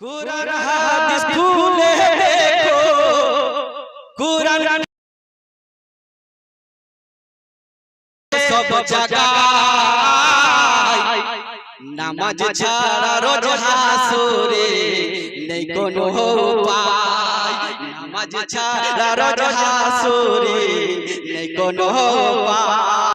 কুরআন হাদিস খুলে দেখো। কুরআন নামাজ ছাড়া রোজ হাসরে নেই কোনো নামাজ ছাড়া রোজ হাসরে নেই কোনো উপায়।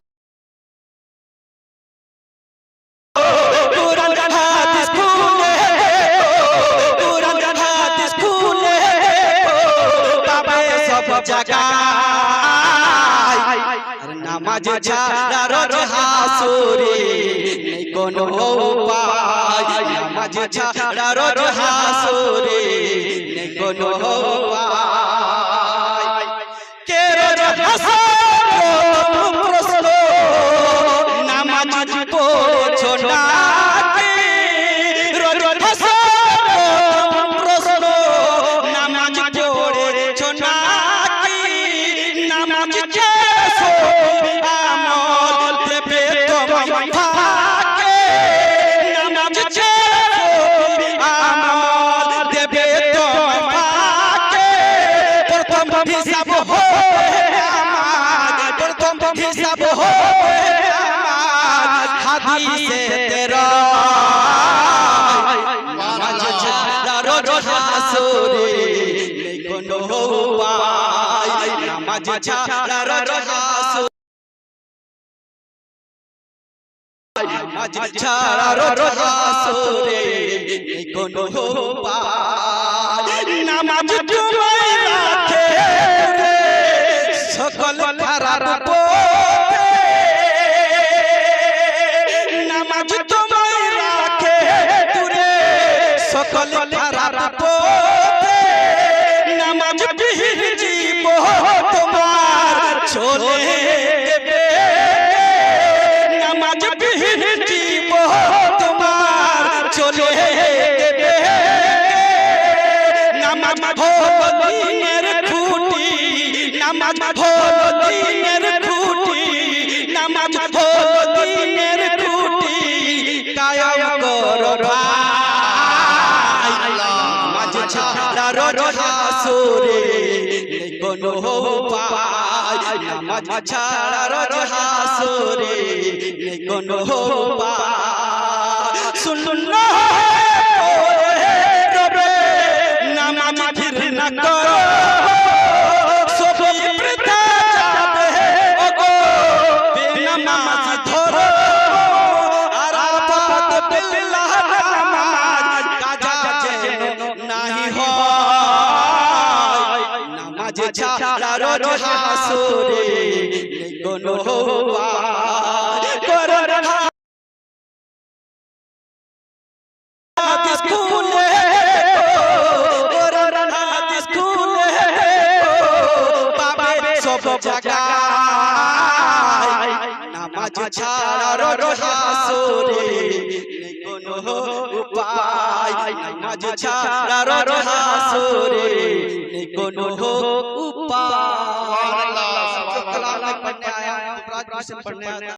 জায়গায় আর নামাজ ছাড়া রোজ হাসুরে নেই কোনো উপায়। নামাজ ছাড়া রোজ হাসুরে নেই কোনো উপায়। হিসাব প্রথম হিসাব। হাদিসে তেরা রোজ হাসুরে কোনো উপায় নামাজ ছাড়া রোজ হাসুরে নামাজ ছাড়া রোজ হাসুরে কোনো উপায় নামাজ তোমায় খারাপ পথে নামাজ জীব তোমার চলে দেবে নামাজ জীব তোমার চলে দেবে নামাজ হলো দিনের খুঁটি নামাজ হলো দিনের রোজ হাসুরে কোনো পায়। নামাজ ছাড়া রোজ হাসুরে কোনো উপায় শুনুন না নামাজ ছাড়া রোজ হাসুরে কোনো পাবে নামাজ ছাড়া রোজ হাসুরে কোনো উপায় নামাজ ছাড়া কোনো भाषण पढ़ने आता